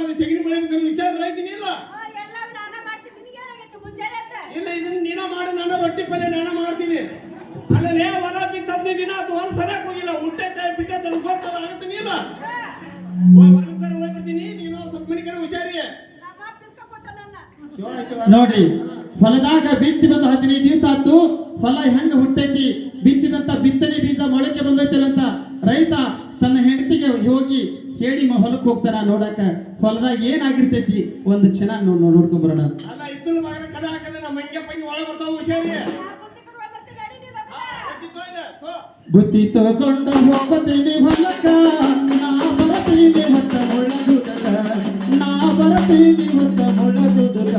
ಅದು ಸೆಗಣಿ ಮಳೆ ಬೇಕಾದ್ರೆ ವಿಚಾರ ರೈತೀನಿ ಇಲ್ಲ? ನಾನ? ಇಲ್ಲ ಇದನ್ನ ನೀನ ಮಾಡು ನಾನು ರೊಟ್ಟಿ ಪಲ್ಯ ನಾನು ಮಾಡ್ತೀನಿ. ಅಲ್ಲೇ ಹೊಲ ಬಿತ್ತು ಹದಿನೈದು ದಿನ ಅದು ಹೊಲ ಸರಿಯಾಗಿ ಹೋಗಿಲ್ಲ. ಉಂಟೆ ತಾಯಿ ಬಿಟ್ಟೆ ಗೊತ್ತಲ್ಲ ಆಗುತ್ತೆ ಇಲ್ಲ? ಹಾ, ಹೊರಗಡೆ ಹೋಗ್ಬಿಡ್ತೀನಿ ನೀನು ಸ್ವಲ್ಪ ಮನೆ ಕಡೆ ಹುಷಾರಿ. ನೋಡಿ ಹೊಲದಾಗ ಬಿತ್ತಿ ಬಂದು ಹದಿನೈದು ದಿವಸ ಆತು ಹೊಲ ಹೆಂಗ ಹುಟ್ಟೈತಿ? ಬಿತ್ತಿದಂತ ಬಿತ್ತನೆ ಬೀಜ ಮೊಳಕೆ ಬಂದೈತಿ ಅಂತ ರೈತ ತನ್ನ ಹೆಂಡತಿಗೆ ಹೋಗಿ ಹೇಳಿ ಮ- ಹೊಲಕ್ಕೆ ಹೋಗ್ತಾನ ನೋಡಕ ಹೊಲದಾಗ ಏನಾಗಿರ್ತೈತಿ ಒಂದು ಕ್ಷಣ ನೋಡ್ ನೋಡ್ಕೊಂಡ್ ಬರೋಣ. ಅಲ್ಲ ಮಗನ ಹಾಕಂದ್ರೆ ನಮ್ಮ ಮಂಗೆ ಪಂಗಿ ಒಳಗೆ ಬರ್ತಾವ ಹುಷಾರಿ. ಬುತ್ತಿ ತಗೊಂಡ. ಹೋಗತೀನಿ ಹೊಲಕ ನಾ ಬರತೀನಿ ಹೊತ್ತ ಮುಳಗುದಕ ನಾ ಬರತೀನಿ ಹೊತ್ತ ಮುಳಗುದುಕ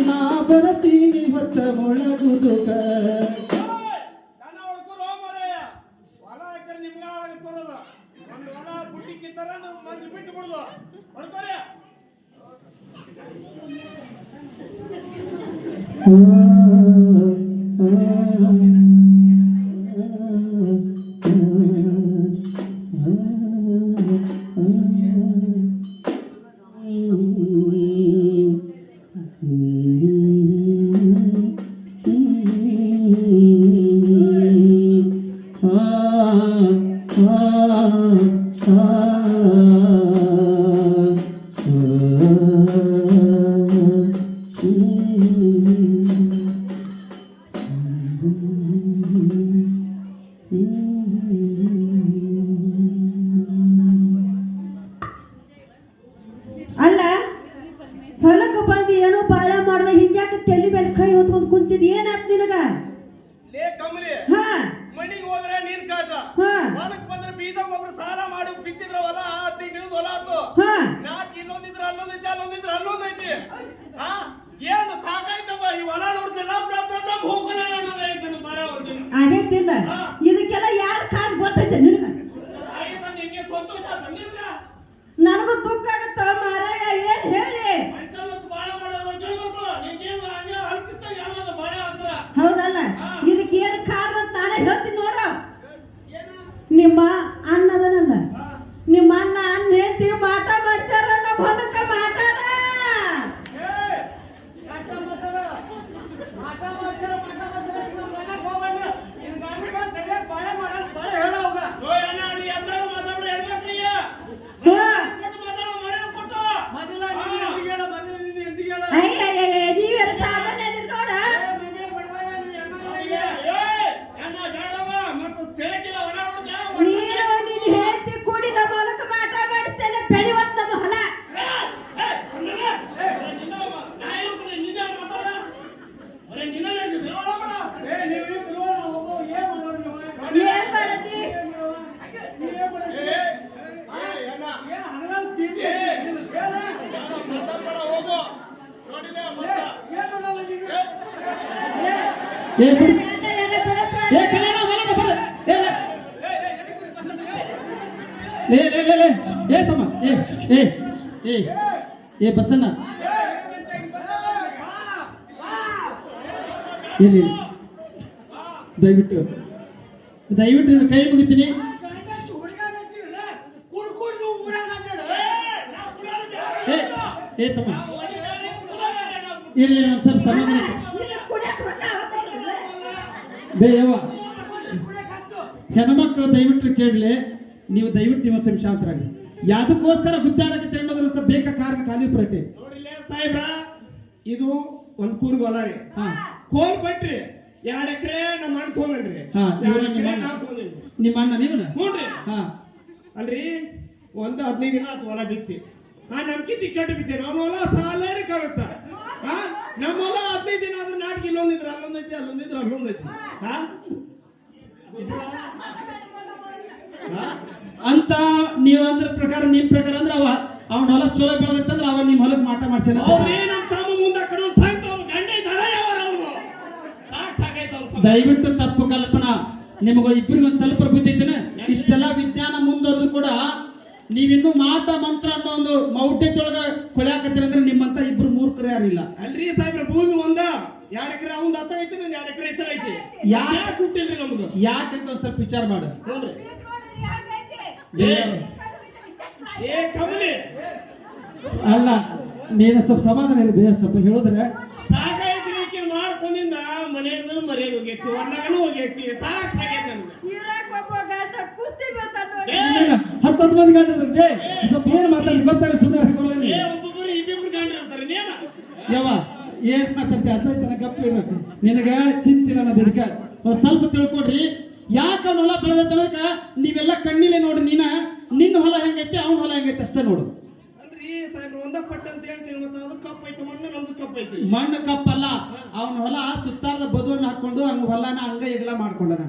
ನಾ ಬರತೀನಿ ಹೊತ್ತ ಮುಳಗುದುಕ ಏಯ್! ಕಣ್ಣ ಹೊಡ್ಕೊರು ಮಾರಾಯ. ಹೊಲ ಹಾಕಿದ್ರೆ ನಿಮ್ಗೆ ಹಾಳಾಗಿ ತೋರೋದು. ಒಂದು ಹೊಲ ಬುಟ್ಟಿ ಕಿತ್ತಾರ ಅಂದ್ರೆ ಮಂದಿ ಬಿಟ್ಟು ಬಿಡುದು ಹೊಡ್ಕೊರಿ ಅಲ್ಲ ಬಾಳೆ ಅವ್ರಿಗೆ ಆಗೈತಿಲ್ಲ ಹಾ. ಇದಕ್ಕೆಲ್ಲ ಯಾರು ಏ ಬಸಣ್ಣ. ಇಲ್ಲಿ. ದಯವಿಟ್ಟು. ದಯವಿಟ್ಟು ಕೈ ಮುಗಿತೀನಿ. ಏ ಏ ತಮ್ಮ. ಇಲ್ಲಿ ಒಂದು ಸ್ವಲ್ಪ ಸಮಾಧಾನ ಹೆಣ್ಮಕ್ಳು ದಯವಿಟ್ಟು ಕೇಳಲಿ ನೀವು ದಯವಿಟ್ಟು ನಿಮ್ಮ ಸಂಶಾಂತರಾಗಿ ಶಾಂತರಾಗಿ. ಯಾವ್ದಕ್ಕೋಸ್ಕರ ಗುದ್ದಾಡಕ್ಕೆ ಅನ್ನೋದ್ರ ಬೇಕ ಕಾರಣ ಖಾಲಿ ಪ್ರತಿ ಸಾಹೇಬ್ರ? ಇದು ಒಂದು ಕೂರು ಹೊಲ ರೀ. ಹಾ. ಕೋಲ್ ಕೊಟ್ರಿ ಎರಡ್ ಎಕರೆ ನಮ್ಮ ಅಣ್ಣ. ತೊಗೊಂಡ್ರಿ ನಿಮ್ಮ ಅಣ್ಣ. ನೀವು ನೋಡ್ರಿ ಹಾ. ಅಲ್ರಿ ಒಂದು ಹದಿನೈದು ದಿನ ಅದು ಹೊಲ ಬಿತ್ತಿ. ಆ ನಮ್ಕಿಂತ ಕೆಟ್ಟು ಬಿತ್ತಿ ನಮ್ಮ ಹೊಲ ಸಾಲಾರಿ ಕಾಣುತ್ತ. ಹಾ? ನಮ್ಮ ಹೊಲ ಹದಿನೈದು ದಿನ ಆದ್ರೆ ನಾಟಕ ಇಲ್ಲೊಂದಿದ್ರ ಅಲ್ಲೊಂದೈತಿ ಅಲ್ಲೊಂದಿದ್ರ ಅಲ್ಲೊಂದೈತಿ? ಅಂತ ನೀವ್ ಅಂದ್ರ ಪ್ರಕಾರ ನಿಮ್ ಪ್ರಕಾರ ಅಂದ್ರೆ ಅವ ಅವನ ಹೊಲ ಚಲೋ ಬೆಳೆದಂದ್ರೆ ಅವ ನಿಮ್ ಹೊಲಕ್ ಮಾಟ ಮಾಡ್ಸಿಲ್ಲ. ದಯವಿಟ್ಟು ತಪ್ಪು ಕಲ್ಪನಾ. ನಿಮಗ ಇಬ್ಬರಿಗೂ ಸ್ವಲ್ಪ ಬುದ್ಧಿ ಇದ್ದೇನೆ ಇಷ್ಟೆಲ್ಲ ವಿಜ್ಞಾನ ಮುಂದುವರೆದು ಕೂಡ ನೀವಿನ್ನೂ ಮಾತ ಮಂತ್ರ ಅನ್ನೋ ಒಂದು ಮೌಢ್ಯದೊಳಗ ಕೊಳ್ಯಾಕತ್ತೀರಂದ್ರೆ ನಿಮ್ಮಂತ ಇಬ್ರು ಮೂರ್ಖರು ಯಾರಿಲ್ಲ. ಅಲ್ರಿ ಸಾಹೇಬ್ರ ಭೂಮಿ ಒಂದ ಎರಡ್ ಎಕರೆ ಒಂದ್ ಹತ್ತ ಐತಿ ನಂದ್ ಎರಡ್ ಎಕರೆ ಇತ್ತ ಐತಿ. ಯಾಕೆ ಹುಟ್ಟಿಲ್ರಿ ನಮ್ದು? ಯಾಕಂತ ಒಂದ್ ಸ್ವಲ್ಪ ವಿಚಾರ ಮಾಡ. ಹಂಗೈತಿ. ಏ ಕಮಲಿ! ಅಲ್ಲ ನೀನು ಸ್ವಲ್ಪ ಸಮಾಧಾನ ಇರ್ಬೇಕು ಸ್ವಲ್ಪ ಹೇಳಿದ್ರೆ. ಸಾಕಾಯ್ತು ಈಕಿನ ಮಾಡ್ಕೊಂಡಿಂದ ಮನೆಯಿಂದ ಮರೆಯೋಗಿ ಹೋಗೈತಿ ಹೊರನಾಗನು ಹೋಗೈತಿ ಸಾಕ್ ಸಾಕೈತಿ ನನ್ಗೆ ಇರಾಕ್ ಒಬ್ಬ ಗಂಡ ಕುಸ್ತಿ ಹತ್ತು ಮಂದಿ ಗಂಡ ಇರುತ್ತೆ. ಸ್ವಲ್ಪ ಏನ್ ಮಾತಾಡಿ ಗೊತ್ತಾಗ ಸುಮ್ಮನೆ ಹಾಕೊಳ್ಳಿ ಯಾವ ಏನ್ ಮಾತಾಡ್ತಿ? ಅಸೈತನ ಗಪ್ಪ ಇರ್ಬೇಕು ನಿನಗ ಚಿಂತಿಲ್ಲ ನಾನು ಇದಕ್ಕ. ಒಂದ್ ಸ್ವಲ್ಪ ತಿಳ್ಕೊಡ್ರಿ. ಯಾಕ ಅವ್ನ ಹೊಲ ಬೆಳೆದಕ್ಕ ನೀವೆಲ್ಲ ಕಣ್ಣಿಲೆ ನೋಡಿ ನೀನ. ನಿನ್ನ ಹೊಲ ಹೆಂಗೈತಿ ಅವ್ನ ಹೊಲ ಹೆಂಗೈತಿ ಅಷ್ಟೇ ನೋಡು. ಅಲ್ರಿ ಸಾಹೇಬ್ರು ಒಂದ ಪಟ್ಟ ಅಂತ ಹೇಳ್ತೀನಿ ಮತ್ತೆ ಅದು ಕಪ್ ಐತಿ ಮಣ್ಣು ಕಪ್ಪಲ್ಲ. ಅವನ ಹೊಲ ಸುತ್ತಾರದ ಬದುವನ್ನ ಹಾಕೊಂಡು ಹಂಗ ಹೊಲನ ಹಂಗ ಎಲ್ಲ ಮಾಡ್ಕೊಂಡನ.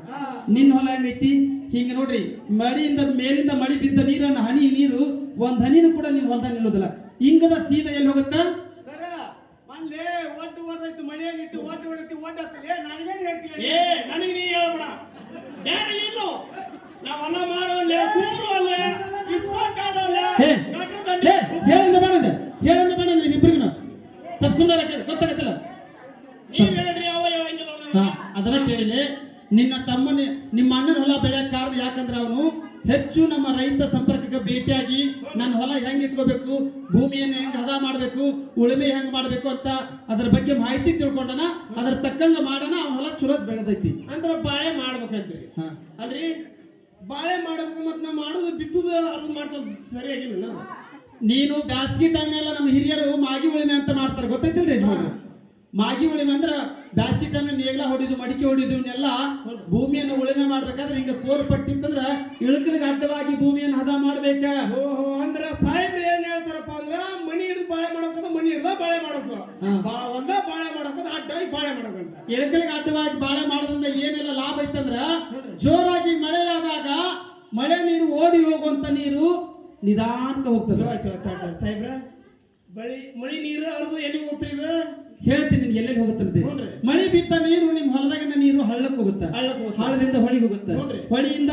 ನಿನ್ನ ಹೊಲ ಹೆಂಗೈತಿ? ಹಿಂಗ ನೋಡ್ರಿ ಮಳಿಯಿಂದ ಮೇಲಿಂದ ಮಳಿ ಬಿದ್ದ ನೀರನ್ನ ಹನಿ ನೀರು ಒಂದ್ ಹನಿನೂ ಕೂಡ ನೀವು ಹೊಲದ ನಿಲ್ಲೋದಿಲ್ಲ. ಹಿಂಗದ ಸೀದ ಎಲ್ಲಿ ಹೋಗುತ್ತ? ಏ ನನಗೆ ನೀ ಹೇಳ್ಬೇಡ. ಬೇರೆ ಏನು ನಾವು ಅನ್ನ ಮಾಡೋಲ್ಲ ಕೂರು ಅಲ್ಲ ಆಡೋಲ್ಲ ಹೇಳಂದ ಹೇಳಂದ ಗೊತ್ತಾಗತ್ತಲ್ಲ? ನೀವ್ ಹೇಳ್ರಿ ಅವ ಅದನ್ನ ಕೇಳಿದೆ ನಿನ್ನ ತಮ್ಮನ ನಿಮ್ಮ ಅಣ್ಣನ ಹೊಲ ಬೆಳೆಯಕ್ ಕಾರಣ ಯಾಕಂದ್ರೆ ಅವನು ಹೆಚ್ಚು ನಮ್ಮ ರೈತ ಸಂಪರ್ಕಕ್ಕೆ ಭೇಟಿಯಾಗಿ ನನ್ನ ಹೊಲ ಹೆಂಗ್ ಇಟ್ಕೋಬೇಕು ಭೂಮಿಯನ್ನು ಹೆಂಗ್ ಹದ ಮಾಡ್ಬೇಕು ಉಳುಮೆ ಹೆಂಗ್ ಮಾಡ್ಬೇಕು ಅಂತ ಅದ್ರ ಬಗ್ಗೆ ಮಾಹಿತಿ ತಿಳ್ಕೊಂಡನ ಅದ್ರ ತಕ್ಕಂಗ ಮಾಡೋಣ ಅವನ ಹೊಲ ಚಲೋ ಬೆಳೆದೈತಿ. ಅಂದ್ರೆ ಬಾಳೆ ಮಾಡ್ಬೇಕಂತ್ರಿ. ಅಲ್ರಿ? ಬಾಳೆ ಮಾಡಬೇಕು ಮತ್ ನಾವು ಮಾಡುದು ಬಿತ್ತುದು ಅದು ಮಾಡ್ತದ ಸರಿಯಾಗಿಲ್ಲ ನೀನು ಬ್ಯಾಸಗಿ ಟೈಮ್ ಎಲ್ಲ ನಮ್ಮ ಹಿರಿಯರು ಮಾಗಿ ಉಳಿಮೆ ಅಂತ ಮಾಡ್ತಾರೆ. ಗೊತ್ತೈತಿಲ್ರಿ ಮಾಗಿ ಉಳಿಮೆ ಅಂದ್ರ ಬ್ಯಾಸಗಿ ಟೈಮ್ ನೇಗ್ಲ ಹೊಡಿದು ಮಡಿಕೆ ಹೊಡಿದು ಇವನ್ನೆಲ್ಲ ಭೂಮಿಯನ್ನು ಉಳುಮೆ ಮಾಡ್ಬೇಕಾದ್ರೆ ಹಿಂಗ ಕೋರ್ ಪಟ್ಟಿತ್ತಂದ್ರೆ ಇಳಕಲಿಗೆ ಅಡ್ಡವಾಗಿ ಭೂಮಿಯನ್ನು ಹದ ಮಾಡ್ಬೇಕ. ಓಹೋ ಅಂದ್ರೆ ಸಾಹೇಬ್ರು ಏನ್ ಹೇಳ್ತಾರಪ್ಪ ಅಂದ್ರೆ ಮಣಿ ಹಿಡಿದು ಬಾಳೆ ಮಾಡ್ಬೇಕಂದ್ರ ಮನಿ ಹಿಡಿದ ಬಾಳೆ. ಬಾ ಒಂದ ಬಾಳೆ ಮಾಡ್ಬೇಕಂದ್ರ ಅಡ್ಡಾಗಿ ಬಾಳೆ ಮಾಡ್ಬೇಕಂತ. ಇಳಕಲಿಗೆ ಅಡ್ಡವಾಗಿ ಬಾಳೆ ಮಾಡೋದ್ರಿಂದ ಏನೆಲ್ಲ ಲಾಭ ಐತಂದ್ರ ಜೋರಾಗಿ ಮಳೆ ಆದಾಗ ಮಳೆ ನೀರು ಓಡಿ ಹೋಗುವಂತ ನೀರು ನಿಧಾನಕ್ಕೆ ಹೋಗ್ತದೆ. ಸಾಹೇಬ್ರ ಬಳಿ ಮಳಿ ನೀರು ಅವ್ರದ್ದು ಎಲ್ಲಿ ಹೋಗ್ತೀರಿ ಹೇಳ್ತೀನಿ ನಿನ್ಗೆ ಎಲ್ಲೆಲ್ಲಿ ಹೋಗುತ್ತಂತೆ? ಹ್ಞೂನ್ರಿ. ಮಳೆ ಬಿದ್ದ ನೀರು ನಿಮ್ ಹೊಲದಾಗಿನ ನೀರು ಹಳ್ಳಕ್ಕೆ ಹೋಗುತ್ತೆ. ಹಳ್ಳಕ್ ಹೋಗುತ್ತೆ. ಹಳ್ಳದಿಂದ ಹೊಳಿಗೆ ಹೋಗುತ್ತೆ. ಹೊಳಿಯಿಂದ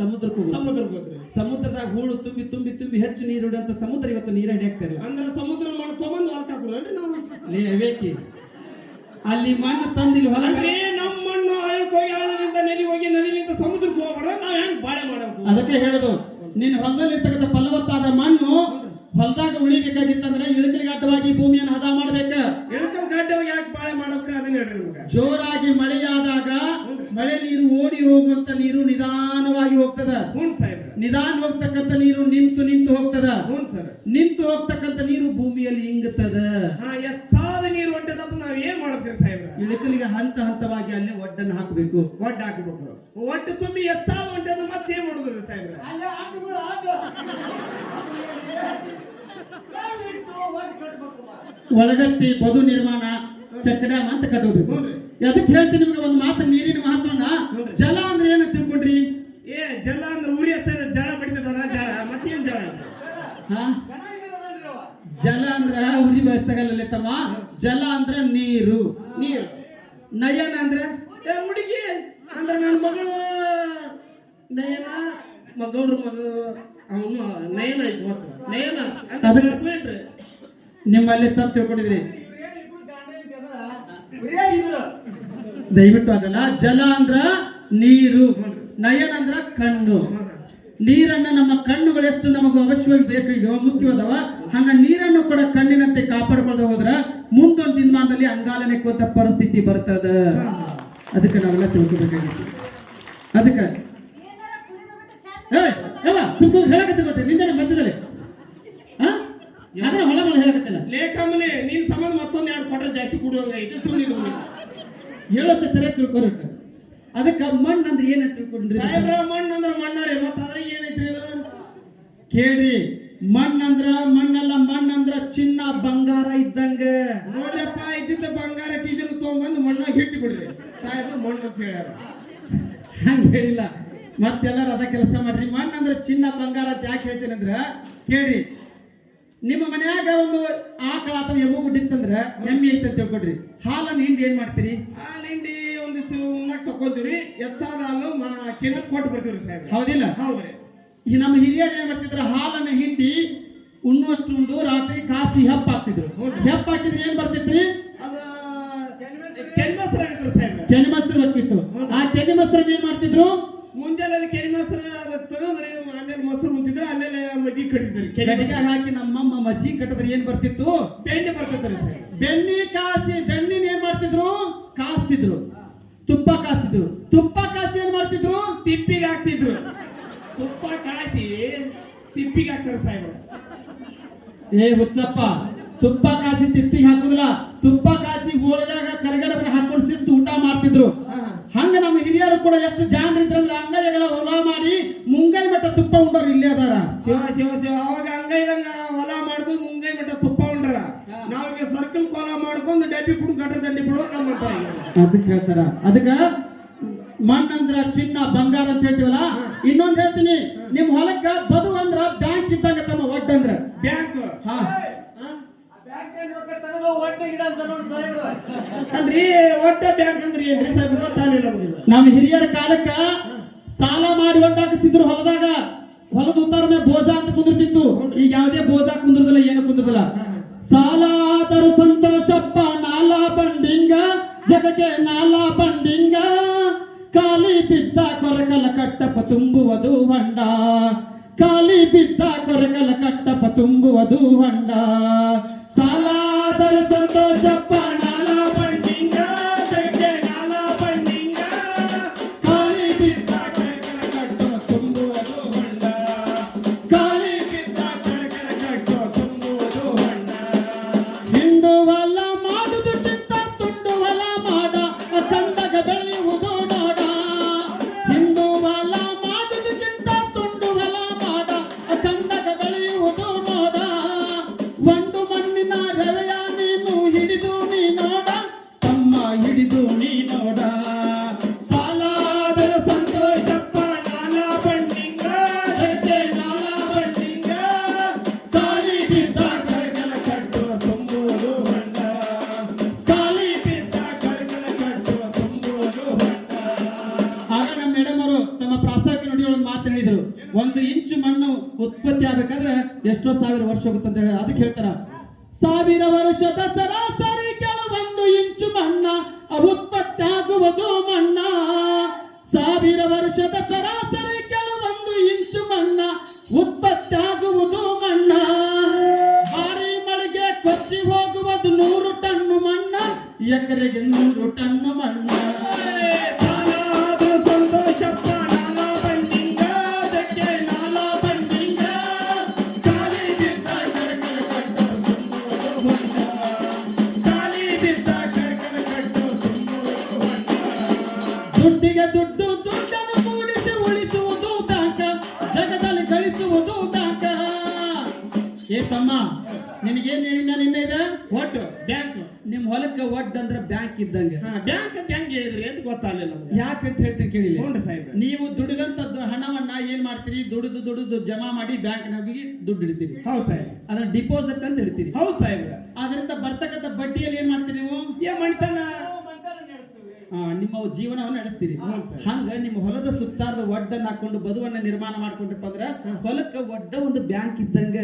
ಸಮುದ್ರಕ್ಕೆ ಹೋಗುತ್ತೆ. ಸಮುದ್ರಕ್ಕೆ ಸಮುದ್ರದಾಗ ಹೂಳು ತುಂಬಿ ತುಂಬಿ ತುಂಬಿ ಹೆಚ್ಚು ನೀರು ಅಂತ ಸಮುದ್ರ ಇವತ್ತು ನೀರ ಹಿಡಿಯಾಕ್ತಾರೆ ಅಂದ್ರೆ ಸಮುದ್ರ ಮಣ್ಣು ತಗೊಂಡ್ ನಾವು? ಅಲ್ಲಿ ಮಣ್ಣು ತಂದಿಲ್ಲ ಹೊಲ. ನಮ್ಮ ಮಣ್ಣು ಹೋಗಿ ಹಳ್ಳದಿಂದ ನದಿ ಹೋಗಿ ನದಿಲಿಂದ ಸಮುದ್ರಕ್ಕೆ ಹೋಗ್ಬಾರ್ದ ನಾವ್ ಹೆಂಗ್ ಬಾಳೆ ಮಾಡೋದು ಅದಕ್ಕೆ ಹೇಳೋದು ನಿನ್ನ ಹೊಲದಲ್ಲಿ ಇರ್ತಕ್ಕಂಥ ಫಲವತ್ತಾದ ಮಣ್ಣು ಹೊಲದಾಗ ಉಳಿಬೇಕಾಗಿತ್ತಂದ್ರೆ ಇಳಕಲ್ ಅಡ್ಡವಾಗಿ ಭೂಮಿಯನ್ನು ಹದ ಮಾಡ್ಬೇಕ. ಇಳಕಲ್ ಹೋಗಿ ಯಾಕೆ ಬಾಳೆ ಮಾಡಬೇಕ್ರಿ? ಅದನ್ನ ಹೇಳ್ರಿ ನಿಮ್ಗೆ. ಜೋರಾಗಿ ಮಳೆಯಾದಾಗ ಮಳೆ ನೀರು ಓಡಿ ಹೋಗುವಂತ ನೀರು ನಿಧಾನವಾಗಿ ಹೋಗ್ತದ. ನಿಧಾನ ಹೋಗ್ತಕ್ಕಂಥ ನೀರು ನಿಂತು ನಿಂತು ಹೋಗ್ತದ. ನಿಂತು ಹೋಗ್ತಕ್ಕಂಥ ನೀರು ಭೂಮಿಯಲ್ಲಿ ಇಂಗುತ್ತದ. ಹಾ ಎತ್ತಾದ ನೀರು ಹೊಂಟದಪ್ಪ ನಾವ್ ಏನ್ ಮಾಡ್ತೀವಿ ಸಾಹೇಬ್ರ? ಇಳಕಲಿಗೆ ಹಂತ ಹಂತವಾಗಿ ಅಲ್ಲಿ ಒಡ್ಡನ್ನು ಹಾಕಬೇಕು. ಒಡ್ಡ ಹಾಕಬೇಕು. ಒಟ್ಟು ತುಂಬಿ ಎತ್ತಾದ ಹೊಂಟದ ಮತ್ತೆ ಏನ್ ಮಾಡುದ್ರಿ ಸಾಹೇಬ್ರ? ಒಳಗಟ್ಟಿ ಬದು ನಿರ್ಮಾಣ ಚಕ್ಕಡ ಅಂತ ಕಟ್ಟಬೇಕು. ಅದಕ್ಕೆ ಹೇಳ್ತೀನಿ ನಿಮ್ಗೆ ಒಂದು ಮಾತು ನೀರಿನ ಮಹತ್ವನ ಜಲ ಅಂದ್ರೆ ಏನು ತಿಳ್ಕೊಂಡ್ರಿ? ಏ ಜಲ ಅಂದ್ರೆ ಉರಿ ಹತ್ತಿರ ಜಳ ಬಡಿತದಲ್ಲ ಜಳ ಮತ್ತೇನ್? ಹಾ? ಚೆನ್ನಾಗಿರೋದಲ್ರಿ ಅವ ಜಲ ಅಂದ್ರ ಉರಿ ಬೆಳೆಸ್ತಾಗಲ್ಲ ತಮ್ಮ ಜಲ ಅಂದ್ರೆ ನೀರು. ನೀರು. ನಯನ ಅಂದ್ರೆ? ಏ ಹುಡುಗಿ ಅಂದ್ರೆ ನನ್ನ ಮಗಳು. ನಯನ ಮಗಳು ಮಗ. ನಿಮ್ಮಲ್ಲಿ ತಪ್ಪು ತಿಳ್ಕೊಂಡಿದ್ರಿ. ದಯವಿಟ್ಟು ಆಗಲ್ಲ ಜಲ ಅಂದ್ರ ನೀರು ನಯನ ಅಂದ್ರ ಕಣ್ಣು. ನೀರನ್ನ ನಮ್ಮ ಕಣ್ಣುಗಳು ಎಷ್ಟು ನಮಗೂ ಅವಶ್ಯವಾಗಿ ಬೇಕು ಈಗ ಮುಖ್ಯವಾದವ? ಹಂಗ ನೀರನ್ನು ಕೂಡ ಕಣ್ಣಿನಂತೆ ಕಾಪಾಡ್ಕೊಳ್ದ ಹೋದ್ರ ಮುಂದೊಂದು ದಿನಮಾನದಲ್ಲಿ ಅಂಗಾಲನೆ ಕೋತ ಪರಿಸ್ಥಿತಿ ಬರ್ತದ. ಅದಕ್ಕೆ ನಾವೆಲ್ಲ ತಿಳ್ಕೊಬೇಕಾಗಿತ್ತು. ಅದಕ್ಕೆ ಏನಾರ ಕುಡಿದು ಬಿಟ್ಟು ಚಂದ ಏಯ್ ಯಾವ ಸುಮ್ಕು ಹೇಳಕತ್ತೆ ಗೊತ್ತೆ? ನಿಂದನೆ ಮಧ್ಯದಲ್ಲಿ. ಹಾ ಹೊಲ ಹೊಳ ಹೇಳಕತ್ತಿಲ್ಲ ಲೇಖಮ್ಮನೆ ನೀನ್ ಸಂಬಂಧ ಮತ್ತೊಂದು ಎರಡು ಕೊಟ್ರೆ ಜಾಸ್ತಿ ಕುಡಿಯೋಂಗ ಐತಿ ಸುಮ್ಮನೆ ಹೇಳೋತ್ತೆ ಸರಿಯಾಗಿ ತಿಳ್ಕೊಬೇಕು ಅದಕ್ಕೆ ಮಣ್ಣು ಅಂದ್ರೆ ಏನಂತ ತಿಳ್ಕೊಂಡ್ರಿ ಸಾಹೇಬ್ರ ಮಣ್ಣು ಅಂದ್ರೆ ಮಣ್ಣಾರಿ ಮತ್ತ ಅದ್ರಾಗ ಏನೈತ್ರಿ ಇದು? ಕೇಳ್ರಿ ಮಣ್ಣಂದ್ರ ಮಣ್ಣಲ್ಲ ಮಣ್ಣಂದ್ರ ಚಿನ್ನ ಬಂಗಾರ ಇದ್ದಂಗ. ನೋಡ್ರಪ್ಪ ಇದ್ದಿದ್ದ ಬಂಗಾರ ಟೀಚರ್ ತಗೊಂಡ್ಬಂದು ಮಣ್ಣಾಗ ಹಿಟ್ಟು ಬಿಡ್ರಿ ಸಾಹೇಬ್ರ ಮಣ್ಣು ಅಂತ ಹೇಳ್ಯಾರ. ಹಂಗ ಹೇಳಿಲ್ಲ. ಮತ್ತೆಲ್ಲರೂ ಅದ ಕೆಲಸ ಮಾಡ್ರಿ. ಮಣ್ಣಂದ್ರ ಚಿನ್ನ ಬಂಗಾರ ಅಂತ ಯಾಕೆ ಹೇಳ್ತೇನೆ ಅಂದ್ರೆ ಕೇಳಿ ನಿಮ್ಮ ಮನ್ಯಾಗ ಒಂದು ಆಕಳ ಅಥವಾ ಎಮ್ಮು ಬಿಟ್ಟಿತ್ತಂದ್ರ ಎಮ್ಮಿ ಐತೆ ಅಂತ ತಿಳ್ಕೊಡ್ರಿ ಹಾಲನ್ನು ಹಿಂಡಿ ಏನ್ ಮಾಡ್ತೀರಿ? ಹಾಲು ಹಿಂಡಿ ಒಂದಿಷ್ಟು ಮಟ್ಟ ಎತ್ತಾದ ಹಾಲು ಕಿನ್ನ ಕೊಟ್ಟು ಬರ್ತೀವ್ರಿ ಸಾಹೇಬ್ ಹೌದಿಲ್ಲ? ಹೌದ್ರಿ. ಈ ನಮ್ಮ ಹಿರಿಯರು ಏನ್ ಮಾಡ್ತಿದ್ರು? ಹಾಲನ್ನು ಹಿಂಡಿ ಉಣ್ಣುವಷ್ಟು ಉಂಡು ರಾತ್ರಿ ಕಾಸಿ ಹೆಪ್ಪ ಹಾಕ್ತಿದ್ರು. ಹೆಪ್ಪ ಹಾಕಿದ್ರೆ ಏನ್ ಬರ್ತಿತ್ರಿ? ಅದ ಕೆನ್ಮಸ್ರ ಆಗತ್ರಿ ಸಾಹೇಬ್ರ. ಕೆನೆ ಮೊಸರು ಬರ್ತಿತ್ತು ಆ ಕೆನೆ ಮೊಸರನ್ನ ಏನ್ ಮಾಡ್ತಿದ್ರು? ಮುಂಜಾನೆ ಅದು ಕೆರೆ ಮೊಸರು ಅದ ತೆಗೆದ್ರಿ ಆಮೇಲೆ ಮೊಸರು ಮುಂತಿದ್ರು ಆಮೇಲೆ ಮಜ್ಜಿಗೆ ಕಟ್ಟಿದ್ರಿ ಗಡಿಗೆ ಹಾಕಿ ನಮ್ಮಮ್ಮ ಮಜ್ಜಿ ಕಟ್ಟಿದ್ರೆ ಏನ್ ಬರ್ತಿತ್ತು? ಬೆಣ್ಣೆ ಬರ್ತೈತ್ರಿ ಸರ್. ಬೆಣ್ಣೆ ಕಾಸಿ ಬೆಣ್ಣಿನ ಏನ್ ಮಾಡ್ತಿದ್ರು? ಕಾಸ್ತಿದ್ರು. ತುಪ್ಪ ಕಾಸ್ತಿದ್ರು. ತುಪ್ಪ ಕಾಸಿ ಏನ್ ಮಾಡ್ತಿದ್ರು? ತಿಪ್ಪಿಗೆ ಹಾಕ್ತಿದ್ರು. ತುಪ್ಪ ಕಾಸಿ ತಿಪ್ಪಿಗೆ ಹಾಕ್ತಾರೆ ಸಾಹೇಬ್ರು ಏ ಹುಚ್ಚಪ್ಪ ತುಪ್ಪ ಕಾಸಿ ತಿಪ್ಪಿಗೆ ಹಾಕುದಿಲ್ಲ. ತುಪ್ಪ ಕಾಸಿ ಹೋಳಿದಾಗ ಕರಗಡ ಹಾಕೊಂಡು ಶಿಸ್ತು ಊಟ ಮಾಡ್ತಿದ್ರು. ಹಂಗ ನಮ್ಮ ಹಿರಿಯರು ಕೂಡ ಎಷ್ಟು ಜಾಣರು ಇದ್ರಂದ್ರೆ ಅಂಗೈಗಳ ಹೊಲ ಮಾಡಿ ಮುಂಗೈ ಮಟ್ಟ ತುಪ್ಪ ಉಂಡ್ರ ಇಲ್ಲೇ ಅದಾರ. ಶಿವ ಶಿವ ಶಿವ ಅವಾಗ ಅಂಗೈದಂಗ ಹೊಲ ಮಾಡ್ಕೊಂಡು ಮುಂಗೈ ಮಟ್ಟ ತುಪ್ಪ ಉಂಡ್ರ. ನಾವೀಗ ಸರ್ಕಲ್ ಕೋಲ ಮಾಡ್ಕೊಂಡು ಡಬ್ಬಿ ಕುಡ್ ಗಟ್ಟ ದಂಡಿ ಬಿಡೋ ನಮ್ಮ ಅದಕ್ಕೆ ಹೇಳ್ತಾರ. ಅದಕ್ಕ ಮಣ್ಣಂದ್ರ ಚಿನ್ನ ಬಂಗಾರ ಅಂತ ಹೇಳ್ತೀವಲ್ಲ? ಇನ್ನೊಂದ್ ಹೇಳ್ತೀನಿ. ನಿಮ್ ಹೊಲಕ್ಕ ಬದು ಅಂದ್ರ ಬ್ಯಾಂಕ್ ಇದ್ದಂಗ ತಮ್ಮ ಒಡ್ಡಂದ್ರ. ಬ್ಯಾಂಕ್ ಬ್ಯಾಂಕ್ ಒಟ್ಟೆ ಬ್ಯಾಂಕ್ ಅಂದ್ರೆ ಏನ್ರಿ ನಮಗೆ. ನಮ್ಮ ಹಿರಿಯರ ಕಾಲಕ್ಕ ಸಾಲ ಮಾಡಿ ಒಟ್ಟಾಕಿಸ್ತಿದ್ರು ಹೊಲದಾಗ. ಹೊಲದ ಉತ್ತರ ಮೇಲೆ ಬೋಜ ಅಂತ ಕುಂದಿರ್ತಿತ್ತು. ಈಗ ಯಾವುದೇ ಬೋಜ ಕುಂದಿರುದಿಲ್ಲ ಏನು ಕುಂದಿರುದಿಲ್ಲ. ಸಾಲ ಆದರೂ ಸಂತೋಷಪ್ಪ ನಾಲ ಬಂಡಿಂಗ. ಜಗಕ್ಕೆ ನಾಲ ಬಂಡಿಂಗ. ಕಾಲಿ ಬಿದ್ದ ಕೊರಕಲ ಕಟ್ಟಪ್ಪ ತುಂಬುವುದು ಹೊಂಡ. ಕಾಲಿ ಬಿದ್ದ ಕೊರಕಲ ಕಟ್ಟಪ್ಪ ತುಂಬುವುದು ಹೊಂಡ. ಸಾಲ ಆದರೂ ದುಡ್ಡನ್ನು ಕೂಡಿಸಿ ಉಳಿಸುವುದು ಬ್ಯಾಂಕ ಜಗದಲ್ಲಿ ಗಳಿಸುವುದು ಬ್ಯಾಂಕ ಏ ತಮ್ಮ ನಿನಗೇನ್ ಹೇಳಿದ ನಿನ್ನೆ ಇದೆ? ಒಟ್ಟು ಬ್ಯಾಂಕ್ ನಿಮ್ಮ ಹೊಲಕ್ಕೆ ಒಡ್ ಅಂದ್ರೆ ಬ್ಯಾಂಕ್ ಇದ್ದಂಗೆ. ಹಾ ಬ್ಯಾಂಕ್ ಅಂತ ಹೆಂಗ್ ಹೇಳಿದ್ರಿ ಅಂತ ಗೊತ್ತಾಗಲಿಲ್ಲ ಯಾಕೆ ಅಂತ ಹೇಳ್ತೀನಿ ಕೇಳಿ ಹ್ಞೂ ಸಾಹೇಬ್ರೆ ನೀವು ದುಡಿದಂತ ಹಣವನ್ನ ಏನ್ ಮಾಡ್ತೀರಿ? ದುಡಿದು ದುಡಿದು ಜಮಾ ಮಾಡಿ ಬ್ಯಾಂಕ್ ನಮಗೆ ದುಡ್ಡು ಇಡ್ತೀರಿ. ಹೌದು ಸಾಹೇಬ್. ಅದನ್ನ ಡಿಪಾಸಿಟ್ ಅಂತ ಇಡ್ತೀರಿ. ಹೌದು ಸಾಹೇಬ್ರೆ ಅದರಿಂದ ಬರ್ತಕ್ಕಂಥ ಬಡ್ಡಿಯಲ್ಲಿ ಏನ್ ಮಾಡ್ತೀರಿ ನೀವು? ಏ ಮಣ್ತನ ನಾವು ಮಂತ್ರಾಲಯ ನಡೆಸ್ತೀವಿ ಆ, ನಿಮ್ಮ ಜೀವನವನ್ನು ನಡೆಸ್ತೀರಿ. ಹಂಗ ನಿಮ್ಮ ಹೊಲದ ಸುತ್ತಾರದ ಒಡ್ಡನ್ನ ಹಾಕೊಂಡು ಬದುವನ್ನ ನಿರ್ಮಾಣ ಮಾಡ್ಕೊಂಡ್ರಪ್ಪ ಅಂದ್ರ ಹೊಲಕ್ಕ ಒಡ್ಡ ಒಂದು ಬ್ಯಾಂಕ್ ಇದ್ದಂಗ.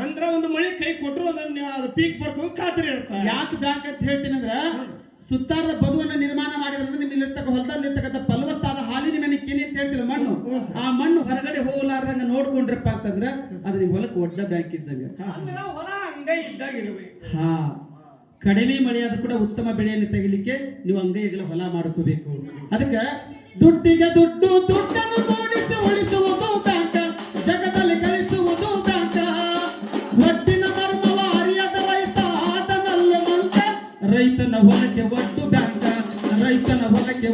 ಅಂದ್ರ ಒಂದು ಮಳೆ ಕೈ ಕೊಟ್ರು ಅದನ್ನ ಅದು ಪೀಕ್ ಬರ್ತದ ಖಾತ್ರಿ ಇರ್ತಾರೆ ಯಾಕೆ ಬ್ಯಾಂಕ್ ಅಂತ ಹೇಳ್ತೀನಿ ಅಂದ್ರ ಸುತ್ತಾರದ ಬದುವನ್ನ ನಿರ್ಮಾಣ ಮಾಡಿದ್ರೆ ನಿಮ್ಮಲ್ಲಿ ಇಲ್ಲಿರ್ತಕ್ಕ ಹೊಲದಲ್ಲಿ ಇರ್ತಕ್ಕಂಥ ಫಲವತ್ತಾದ ಹಾಲಿನ ಮೇಲೆ ಕೆನೆ ಅಂತ ಹೇಳ್ತೀರ ಮಣ್ಣು. ಆ ಮಣ್ಣು ಹೊರಗಡೆ ಹೋಗಲಾರ್ದಂಗ ನೋಡ್ಕೊಂಡ್ರಪ್ಪ ಅಂತಂದ್ರ ಅದ್ರ ಹೊಲಕ್ಕೆ ಒಡ್ಡ ಬ್ಯಾಂಕ್ ಇದ್ದಂಗ. ಹಾ. ಕಡಿಮೆ ಮಳೆಯಾದ್ರೂ ಕೂಡ ಉತ್ತಮ ಬೆಳೆಯನ್ನು ತೆಗಿಲಿಕ್ಕೆ ನೀವು ಅಂಗೈಗಳ ಹೊಲ ಮಾಡ್ಕೋಬೇಕು. ಅದಕ್ಕೆ ದುಡ್ಡಿಗೆ ದುಡ್ಡು, ದುಡ್ಡನ್ನು ಜೋಡಿಸಿ ಉಳಿಸುವುದು ಬ್ಯಾಂಕ ಜಗದಲ್ಲಿ ಗಳಿಸುವುದು ಬ್ಯಾಂಕ ಒಟ್ಟಿನ ಮರ್ಮವ ಅರಿಯದ ರೈತ ಆತನಲ್ಲೂ ರೈತನ ಹೊಲಕ್ಕೆ ಒಟ್ಟು ಬ್ಯಾಂಕ ರೈತನ ಹೊಲಕ್ಕೆ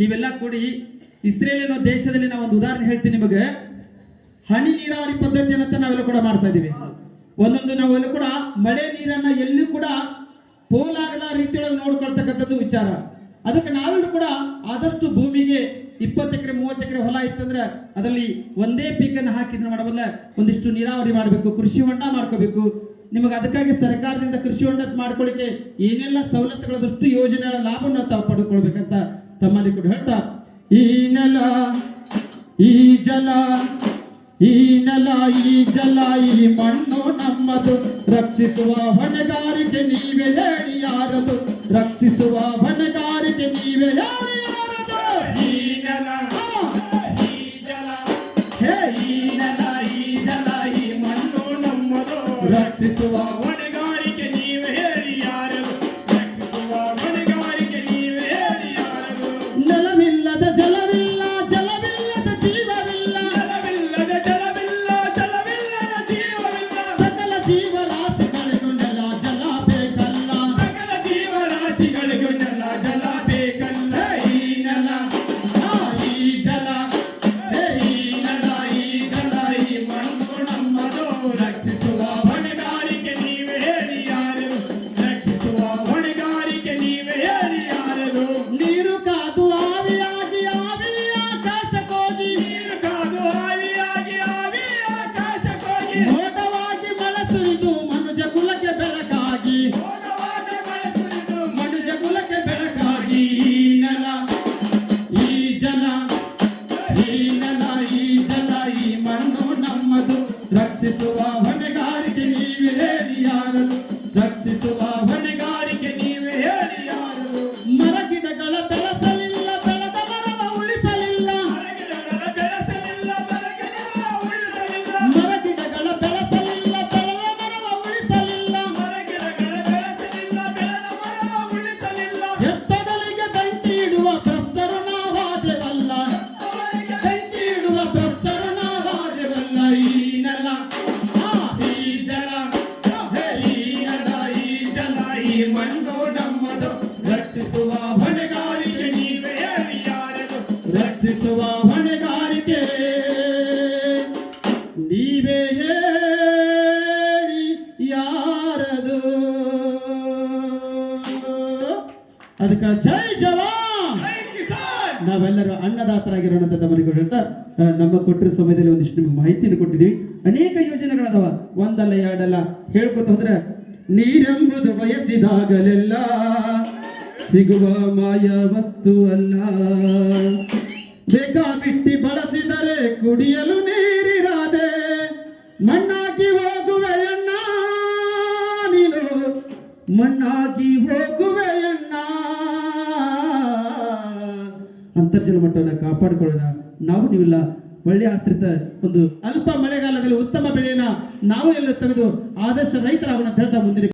ನೀವೆಲ್ಲ ಕೂಡಿ ಇಸ್ರೇಲ್ ಅನ್ನೋ ದೇಶದಲ್ಲಿ ನಾವು ಒಂದು ಉದಾಹರಣೆ ಹೇಳ್ತೀನಿ ನಿಮಗೆ. ಹನಿ ನೀರಾವರಿ ಪದ್ಧತಿಯನ್ನ ನಾವೆಲ್ಲ ಕೂಡ ಮಾಡ್ತಾ ಇದ್ದೀವಿ. ಒಂದೊಂದು ನಾವು ನಾವೆಲ್ಲ ಕೂಡ ಮಳೆ ನೀರನ್ನ ಎಲ್ಲೂ ಕೂಡ ಪೋಲಾಗದ ರೀತಿಯೊಳಗೆ ನೋಡ್ಕೊಳ್ತಕ್ಕಂಥದ್ದು ವಿಚಾರ. ಅದಕ್ಕೆ ನಾವೆಲ್ಲರೂ ಕೂಡ ಆದಷ್ಟು ಭೂಮಿಗೆ ಇಪ್ಪತ್ತು ಎಕರೆ, ಮೂವತ್ತು ಎಕರೆ ಹೊಲ ಇತ್ತಂದ್ರೆ ಅದರಲ್ಲಿ ಒಂದೇ ಪೀಕನ್ನು ಹಾಕಿದ್ರೆ ಮಾಡಬಲ್ಲ ಒಂದಿಷ್ಟು ನೀರಾವರಿ ಮಾಡಬೇಕು, ಕೃಷಿ ಹೊಂಡ ಮಾಡ್ಕೋಬೇಕು. ನಿಮಗೆ ಅದಕ್ಕಾಗಿ ಸರ್ಕಾರದಿಂದ ಕೃಷಿ ಹೊಂಡ ಮಾಡ್ಕೊಳ್ಳಿಕ್ಕೆ ಏನೆಲ್ಲ ಸವಲತ್ತುಗಳ ಯೋಜನೆಗಳ ಲಾಭವನ್ನು ತಾವು ಪಡ್ಕೊಳ್ಬೇಕಂತ సంబంధికుడు హెడతా ఈ నెల ఈ జల ಈ ನೆಲ ಈ ಜಲ ಈ ಮಣ್ಣು ನಮ್ಮದು ರಕ್ಷಿಸುವ ಹೊಣೆಗಾರಿಕೆ ನೀವೇ ಹೇಳಿ ಯಾರದು ರಕ್ಷಿಸುವ ಹೊಣೆಗಾರಿಕೆ ನೀವೇ ಹೇಳಿ ಈ ನೆಲ ಈ ಜಲ ಹೇ ಈ ನೆಲ ಈ ಜಲ ಈ ಮಣ್ಣು ನಮ್ಮದು ರಕ್ಷಿಸುವ ನಮ್ಮ ಕೊಟ್ಟಿರೋ ಸಮಯದಲ್ಲಿ ಒಂದಿಷ್ಟು ನಿಮ್ಗೆ ಮಾಹಿತಿಯನ್ನು ಕೊಟ್ಟಿದ್ದೀವಿ. ಅನೇಕ ಯೋಜನೆಗಳದಾವ. ಒಂದಲ್ಲ, ಎರಡಲ್ಲ ಹೇಳ್ಕೊತ ಹೋದ್ರೆ, ನೀರೆಂಬುದು ಬಯಸಿದಾಗಲೆಲ್ಲ ಸಿಗುವ ಮಾಯ ವಸ್ತು ಅಲ್ಲ. ಬೇಕಾಬಿಟ್ಟಿ ಬಳಸಿದರೆ ಕುಡಿಯಲು ನೀರಿರಾದೆ. ಮಣ್ಣಾಗಿ ಹೋಗುವೆಯಣ್ಣ ನೀನು. ಮಣ್ಣಾಗಿ ಹೋಗುವೆಯಣ್ಣ ಅಂತರ್ಜಲ ಮಟ್ಟವನ್ನು ಕಾಪಾಡಿಕೊಳ್ಳೋಣ. ನಾವು ನೀವೆಲ್ಲ ಒಳ್ಳೆ ಆಶ್ರಿತ ಒಂದು ಅಲ್ಪ ಮಳೆಗಾಲದಲ್ಲಿ ಉತ್ತಮ ಬೆಳೆಯನ್ನ ನಾವು ಎಲ್ಲ ತೆಗೆದು ಆದಷ್ಟು ರೈತರ ಅವನ ಹೇಳ್ತಾ ಮುಂದಿನ